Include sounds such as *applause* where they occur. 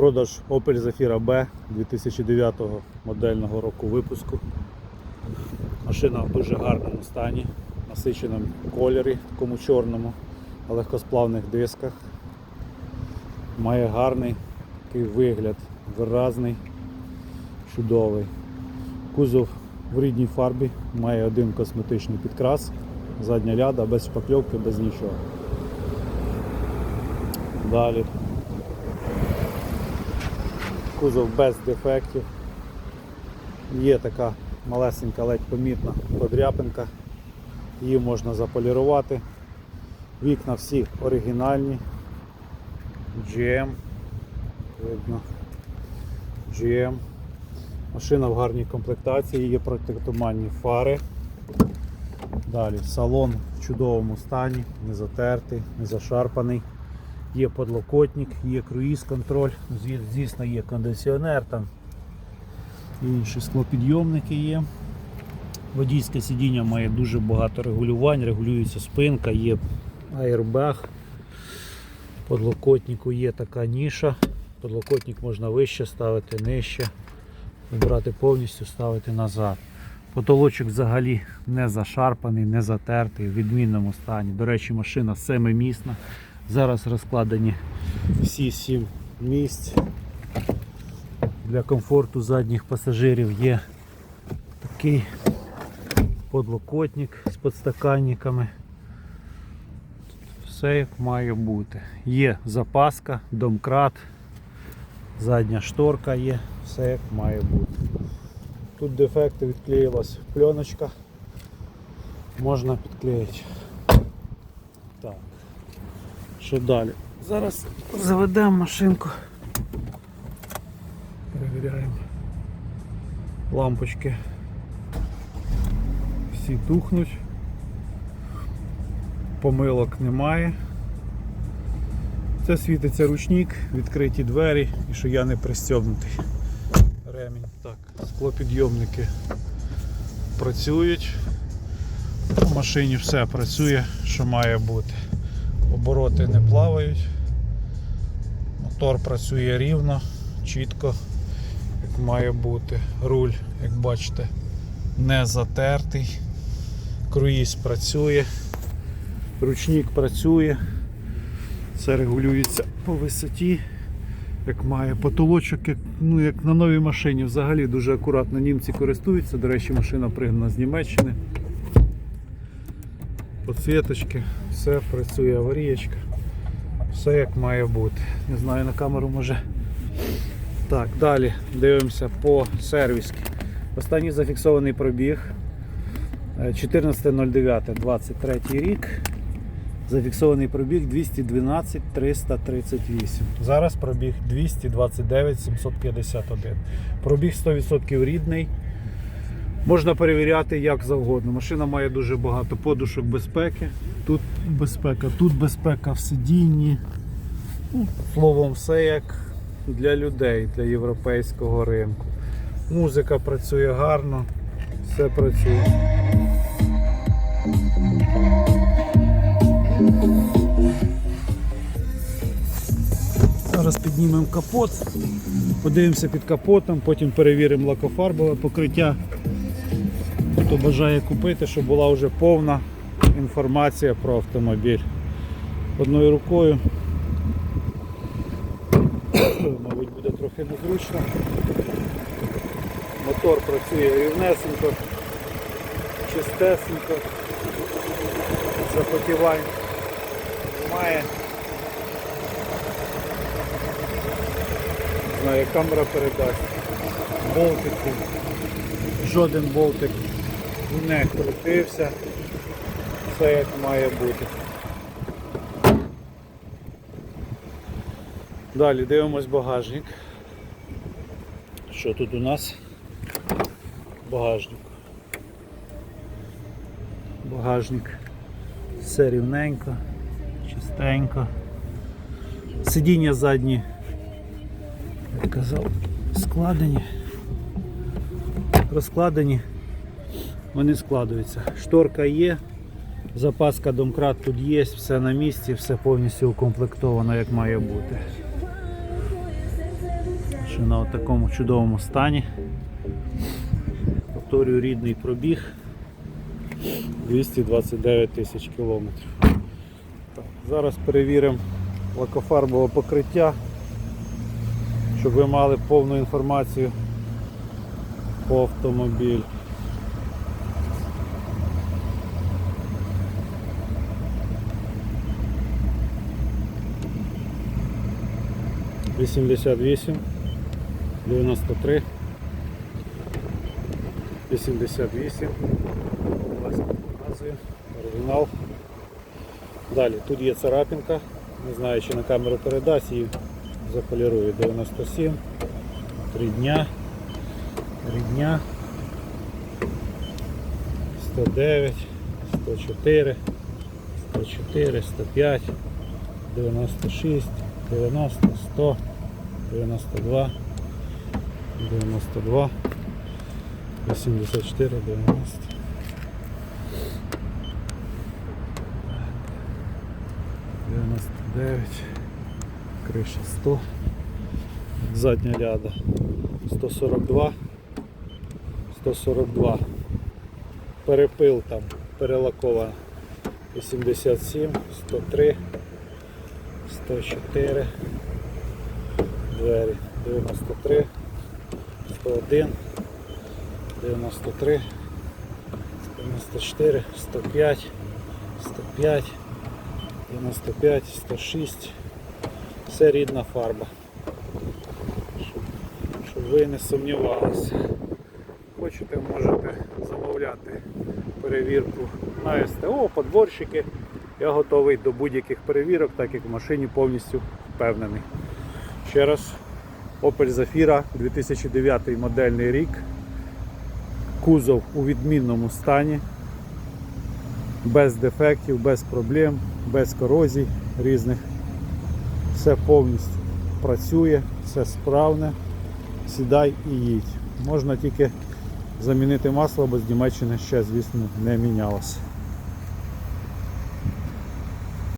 Продаж Opel Zafira B 2009 модельного року випуску. Машина в дуже гарному стані, насиченому кольорі, такому чорному, на легкосплавних дисках. Має гарний такий вигляд, виразний, чудовий. Кузов в рідній фарбі, має один косметичний підкрас, задня ляда, без шпакльовки, без нічого. Далі. Кузов без дефектів. Є така малесенька, ледь помітна подряпинка. Її можна заполірувати. Вікна всі оригінальні. GM. Видно. GM. Машина в гарній комплектації, є протитуманні фари. Далі салон в чудовому стані, не затертий, не зашарпаний. Є подлокотник, є круїз контроль, звісно, є кондиціонер, там інші склопідйомники є. Водійське сидіння має дуже багато регулювань, регулюється спинка, є аербаг. Подлокотнику є така ніша. Подлокотник можна вище ставити, нижче, брати повністю, ставити назад. Потолочок взагалі не зашарпаний, не затертий, в відмінному стані. До речі, машина семимісна. Зараз розкладені всі сім місць. Для комфорту задніх пасажирів є такий подлокотник з подстаканниками. Все як має бути. Є запаска, домкрат, задня шторка є, все як має бути. Тут дефекти відклеїлась пленочка. Можна підклеїти. Так. Що далі? Зараз заведемо машинку. Перевіряємо. Лампочки всі тухнуть. Помилок немає. Це світиться ручник, відкриті двері і що я не пристьобнутий. Ремінь. Так, склопідйомники працюють. В машині все працює, що має бути. Обороти не плавають. Мотор працює рівно, чітко, як має бути. Руль, як бачите, не затертий. Круїз працює, ручник працює, все регулюється по висоті, як має потолочок, як, ну, як на новій машині. Взагалі дуже акуратно німці користуються. До речі, машина пригнана з Німеччини. Подсвіточки, все працює аварієчка. Все як має бути. Не знаю на камеру може. Так, далі дивимося по сервіски. Останній зафіксований пробіг е, 14.09.23 рік. Зафіксований пробіг 212 338. Зараз пробіг 229 751. Пробіг 100% рідний. Можна перевіряти як завгодно. Машина має дуже багато подушок безпеки. Тут безпека, тут безпека в сидінні. Ну, Словом, все як для людей, для європейського ринку. Музика працює гарно, все працює. Зараз піднімемо капот, подивимося під капотом, потім перевіримо лакофарбове покриття. Хто бажає купити, щоб була вже повна інформація про автомобіль. Одною рукою. *coughs* Мабуть, буде трохи незручно. Мотор працює рівнесенько, чистесенько, запотівань немає. Не знаю, камера передасть. Болтики. Жоден болтик не крутився. Все як має бути. Далі дивимось багажник. Що тут у нас? Багажник. Багажник. Все рівненько, чистенько. Сидіння задні, як казав, складені. Розкладені, вони складуються. Шторка є, запаска домкрат тут є, все на місці, все повністю укомплектовано як має бути. Машина в такому чудовому стані. Повторюю рідний пробіг 229 тисяч кілометрів. Зараз перевіримо лакофарбове покриття, щоб ви мали повну інформацію по автомобілю. Вісімдесят вісім, дев'яносто три, вісімдесят вісім, власне показує, оригінал. Далі тут є царапинка, не знаю чи на камеру передасть, її заполірую 97, 3 дня, 3 дня, 109, 104, 104, 105, 96, 90, 100, 92, 92, 84, 90. Дев'яносто дев'ять, криша 100, задня ляда 142, 142, перепил там перелакована 87, 103, 104, двері 93, 101, 93, 94, 105, 105, 95, 106. Все рідна фарба. Щоб, щоб ви не сумнівалися. Хочете, можете замовляти перевірку на СТО, подборщики. Я готовий до будь-яких перевірок, так як в машині повністю впевнений. Ще раз, Opel Zafira 2009 модельний рік. Кузов у відмінному стані без дефектів, без проблем, без корозій різних. Все повністю працює, все справне. Сідай і їдь. Можна тільки замінити масло, бо з Німеччини ще, звісно, не мінялося.